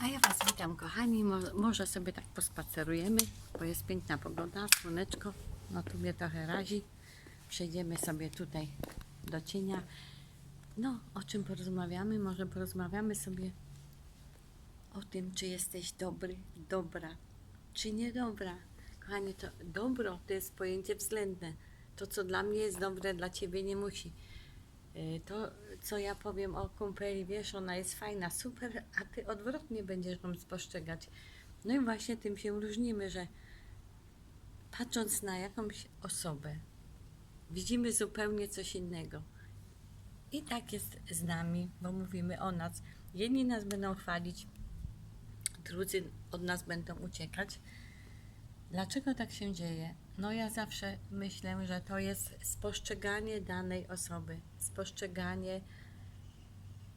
A ja Was witam, kochani. Mo- Może sobie tak pospacerujemy, bo jest piękna pogoda, słoneczko. No tu mnie trochę razi. Przejdziemy sobie tutaj do cienia. No, o czym porozmawiamy? Może porozmawiamy sobie o tym, czy jesteś dobry, dobra, czy niedobra. Kochani, to dobro to jest pojęcie względne. To, co dla mnie jest dobre, dla Ciebie nie musi. Y, To, co ja powiem o kumpeli, wiesz, ona jest fajna, super, a ty odwrotnie będziesz ją spostrzegać. No i właśnie tym się różnimy, że patrząc na jakąś osobę, widzimy zupełnie coś innego. I tak jest z nami, bo mówimy o nas. Jedni nas będą chwalić, drudzy od nas będą uciekać. Dlaczego tak się dzieje? No ja zawsze myślę, że to jest spostrzeganie danej osoby, spostrzeganie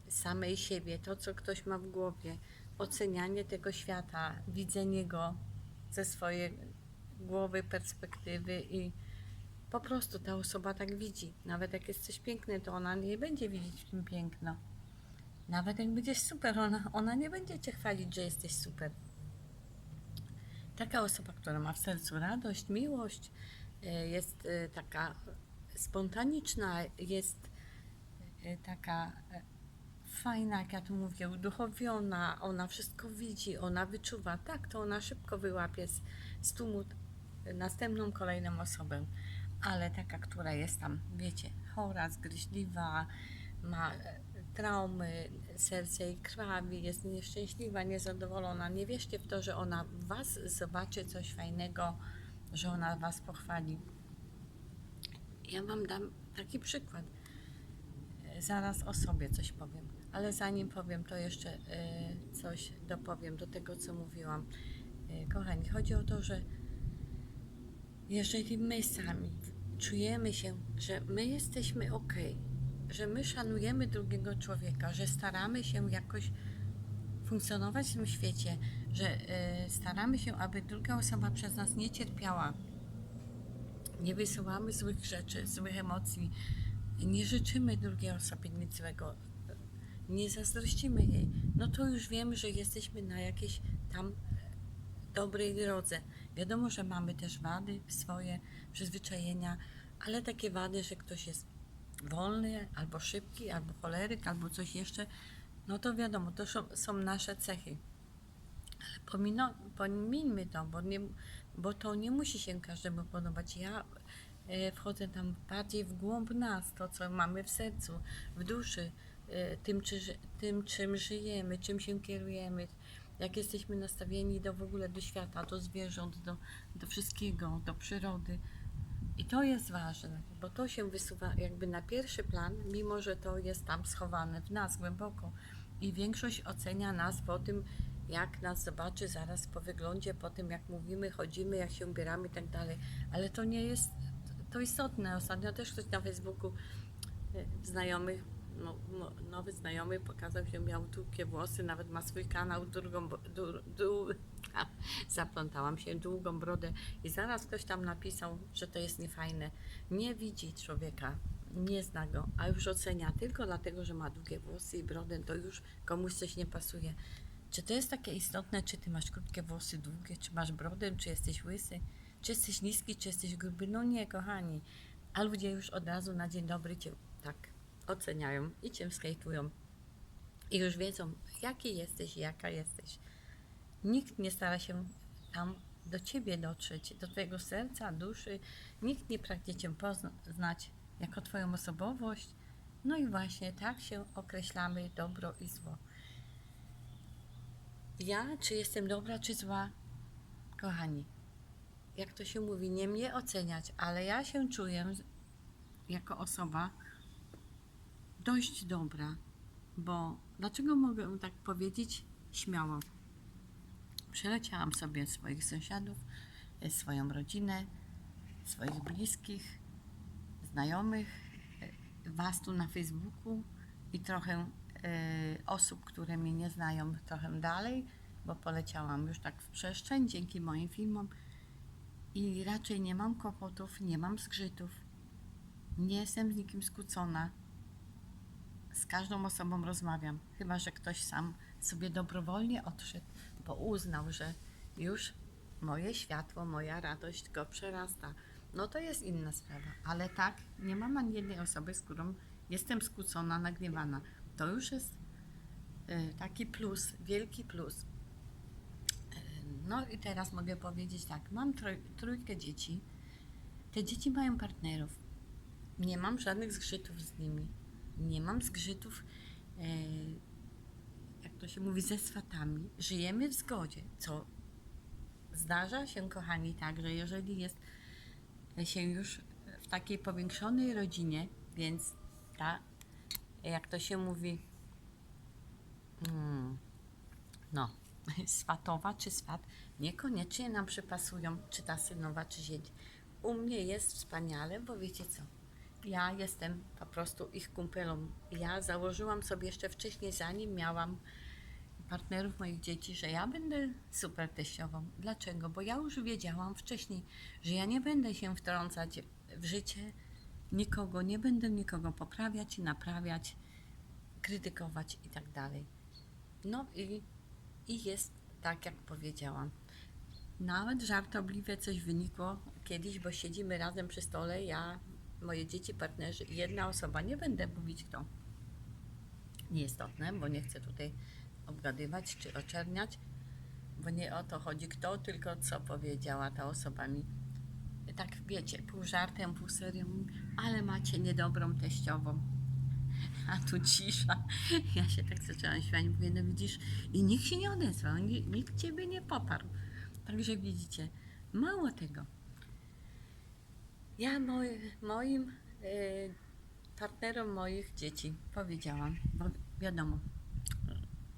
samej siebie, to co ktoś ma w głowie, ocenianie tego świata, widzenie go ze swojej głowy, perspektywy i po prostu ta osoba tak widzi. Nawet jak jest coś piękne, to ona nie będzie widzieć w tym piękno. Nawet jak będziesz super, ona, ona nie będzie cię chwalić, że jesteś super taka osoba, która ma w sercu radość, miłość, e, jest e, taka spontaniczna, jest e, taka fajna, jak ja tu mówię, uduchowiona, ona wszystko widzi, ona wyczuwa, tak, to ona szybko wyłapie z, z tłumu następną, kolejną osobę, ale taka, która jest tam, wiecie, chora, zgryźliwa, ma traumy, serce jej krwawi, jest nieszczęśliwa, niezadowolona. Nie wierzcie w to, że ona w was zobaczy coś fajnego, że ona was pochwali. Ja wam dam taki przykład. Zaraz o sobie coś powiem, ale zanim powiem, to jeszcze e, coś dopowiem do tego, co mówiłam. E, Kochani, chodzi o to, że jeżeli my sami czujemy się, że my jesteśmy ok, że my szanujemy drugiego człowieka, że staramy się jakoś funkcjonować w tym świecie, że e, staramy się, aby druga osoba przez nas nie cierpiała, nie wysyłamy złych rzeczy, złych emocji, nie życzymy drugiej osobie nic złego, nie zazdrościmy jej, no to już wiemy, że jesteśmy na jakiejś tam dobrej drodze. Wiadomo, że mamy też wady swoje, przyzwyczajenia, ale takie wady, że ktoś jest wolny, albo szybki, albo choleryk, albo coś jeszcze, no to wiadomo, to są, nasze cechy. Ale pomino, pomińmy to, bo, nie, bo to nie musi się każdemu podobać. Ja e, wchodzę tam bardziej w głąb nas, to co mamy w sercu, w duszy, e, tym, czy, tym czym żyjemy, czym się kierujemy, jak jesteśmy nastawieni do w ogóle do świata, do zwierząt, do, do wszystkiego, do przyrody. I to jest ważne, bo to się wysuwa jakby na pierwszy plan, mimo że to jest tam schowane w nas głęboko. I większość ocenia nas po tym, jak nas zobaczy zaraz po wyglądzie, po tym jak mówimy, chodzimy, jak się ubieramy i tak dalej. Ale to nie jest to istotne. Ostatnio też ktoś na Facebooku e, znajomych, no, no, nowy znajomy pokazał się, miał długie włosy, nawet ma swój kanał, długą, bo- du, du, zaplątałam się, długą brodę i zaraz ktoś tam napisał, że to jest niefajne. Nie widzi człowieka, nie zna go, a już ocenia tylko dlatego, że ma długie włosy i brodę, to już komuś coś nie pasuje. Czy to jest takie istotne, czy ty masz krótkie włosy, długie, czy masz brodę, czy jesteś łysy, czy jesteś niski, czy jesteś gruby? No nie, kochani. A ludzie już od razu na dzień dobry cię tak oceniają i cię skejtują. I już wiedzą, jaki jesteś, jaka jesteś. Nikt nie stara się tam do ciebie dotrzeć, do twojego serca, duszy. Nikt nie pragnie cię poznać jako twoją osobowość. No i właśnie tak się określamy dobro i zło. Ja, czy jestem dobra, czy zła? Kochani, jak to się mówi, nie mnie oceniać, ale ja się czuję jako osoba dość dobra, bo dlaczego mogę tak powiedzieć śmiało? Przeleciałam sobie swoich sąsiadów, e, swoją rodzinę, swoich bliskich, znajomych, e, was tu na Facebooku i trochę e, osób, które mnie nie znają trochę dalej, bo poleciałam już tak w przestrzeń dzięki moim filmom i raczej nie mam kłopotów, nie mam zgrzytów, nie jestem z nikim skłócona. z każdą osobą rozmawiam, chyba że ktoś sam sobie dobrowolnie odszedł, bo uznał, że już moje światło, moja radość go przerasta. No to jest inna sprawa, ale tak, nie mam ani jednej osoby, z którą jestem skłócona, nagniewana. To już jest y, taki plus, wielki plus. Y, No i teraz mogę powiedzieć tak, mam troj, trójkę dzieci. Te dzieci mają partnerów. Nie mam żadnych zgrzytów z nimi. Nie mam zgrzytów, e, jak to się mówi, ze swatami. Żyjemy w zgodzie, co zdarza się, kochani, tak, że jeżeli jest się już w takiej powiększonej rodzinie, więc ta, jak to się mówi, mm, no, swatowa czy swat, niekoniecznie nam przypasują, czy ta synowa, czy zięć. U mnie jest wspaniale, bo wiecie co? Ja jestem po prostu ich kumpelą. Ja założyłam sobie jeszcze wcześniej, zanim miałam partnerów moich dzieci, że ja będę super teściową. Dlaczego? Bo ja już wiedziałam wcześniej, że ja nie będę się wtrącać w życie nikogo, nie będę nikogo poprawiać, naprawiać, krytykować i tak dalej. No i, i jest tak, jak powiedziałam. Nawet żartobliwie coś wynikło kiedyś, bo siedzimy razem przy stole, ja, moje dzieci, partnerzy i jedna osoba, nie będę mówić kto. Nieistotne, bo nie chcę tutaj obgadywać czy oczerniać, bo nie o to chodzi kto, tylko co powiedziała ta osoba mi. Tak wiecie, pół żartem, pół serią, ale macie niedobrą teściową. A tu cisza. Ja się tak zaczęłam śmiać, mówię, no widzisz, i nikt się nie odezwał, ni- nikt ciebie nie poparł. Także widzicie, mało tego. Ja moi, moim y, partnerom moich dzieci powiedziałam, bo wiadomo,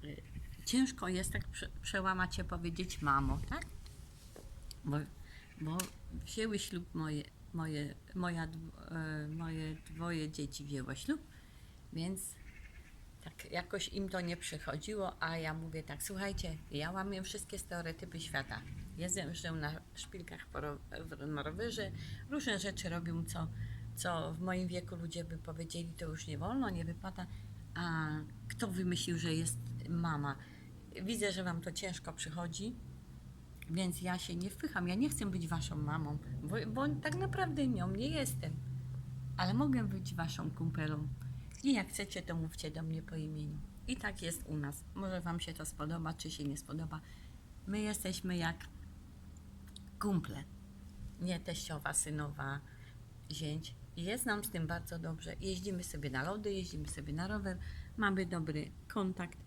y, ciężko jest tak prze, przełamać się, powiedzieć mamo, tak? Bo, bo wzięły ślub moje, moje, moja, e, moje dwoje dzieci wzięło ślub, więc tak jakoś im to nie przychodziło, a ja mówię tak, słuchajcie, ja łamię wszystkie stereotypy świata. Jeżdżę na szpilkach na rowerze, różne rzeczy robią, co, co w moim wieku ludzie by powiedzieli, to już nie wolno, nie wypada. A kto wymyślił, że jest mama? Widzę, że wam to ciężko przychodzi, więc ja się nie wpycham. Ja nie chcę być waszą mamą, bo, bo tak naprawdę nią nie jestem. Ale mogę być waszą kumpelą. I jak chcecie, to mówcie do mnie po imieniu. I tak jest u nas. Może wam się to spodoba, czy się nie spodoba. My jesteśmy jak kumple. Nie teściowa, synowa, zięć. Jest nam z tym bardzo dobrze. Jeździmy sobie na lody, jeździmy sobie na rower, mamy dobry kontakt.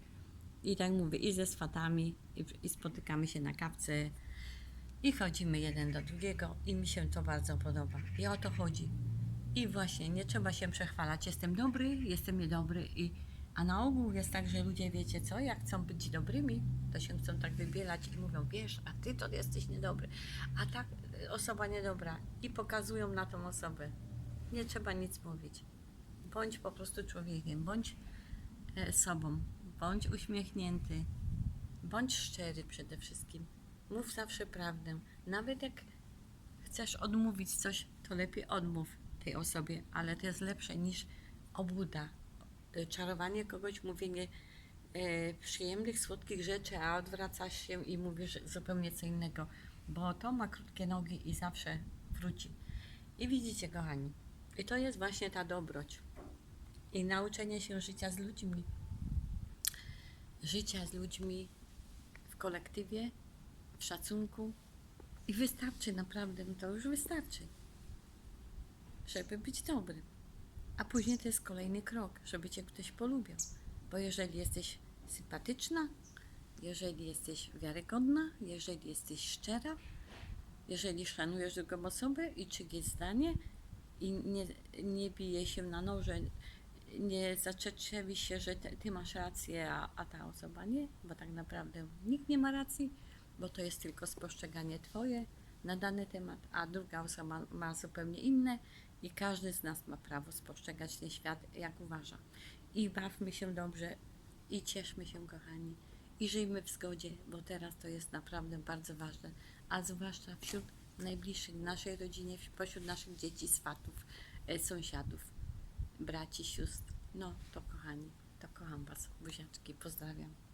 I tak mówię, i ze swatami, i, i spotykamy się na kawce, i chodzimy jeden do drugiego, i mi się to bardzo podoba. I o to chodzi. I właśnie, nie trzeba się przechwalać. Jestem dobry, jestem niedobry. I, a na ogół jest tak, że ludzie, wiecie co, jak chcą być dobrymi, to się chcą tak wybielać i mówią, wiesz, a ty to jesteś niedobry. A tak y, osoba niedobra. I pokazują na tą osobę. Nie trzeba nic mówić. Bądź po prostu człowiekiem, bądź e, sobą, bądź uśmiechnięty, bądź szczery przede wszystkim. Mów zawsze prawdę. Nawet jak chcesz odmówić coś, to lepiej odmów tej osobie, ale to jest lepsze niż obłuda. Y, Czarowanie kogoś, mówienie e, przyjemnych, słodkich rzeczy, a odwracasz się i mówisz zupełnie co innego, bo to ma krótkie nogi i zawsze wróci. I widzicie, kochani, i to jest właśnie ta dobroć. I nauczenie się życia z ludźmi. Życia z ludźmi w kolektywie, w szacunku. I wystarczy naprawdę, to już wystarczy, żeby być dobrym. A później to jest kolejny krok, żeby cię ktoś polubiał. Bo jeżeli jesteś sympatyczna, jeżeli jesteś wiarygodna, jeżeli jesteś szczera, jeżeli szanujesz drugą osobę i czyjeś zdanie i nie, nie bije się na noże, nie zaczetrzewi się, że ty, ty masz rację, a, a ta osoba nie, bo tak naprawdę nikt nie ma racji, bo to jest tylko spostrzeganie twoje na dany temat, a druga osoba ma zupełnie inne i każdy z nas ma prawo spostrzegać ten świat jak uważa. I bawmy się dobrze i cieszmy się, kochani. I żyjmy w zgodzie, bo teraz to jest naprawdę bardzo ważne, a zwłaszcza wśród najbliższych, naszej rodzinie, pośród naszych dzieci, swatów, e, sąsiadów, braci, sióstr. No, to kochani, to kocham Was. Buziaczki, pozdrawiam.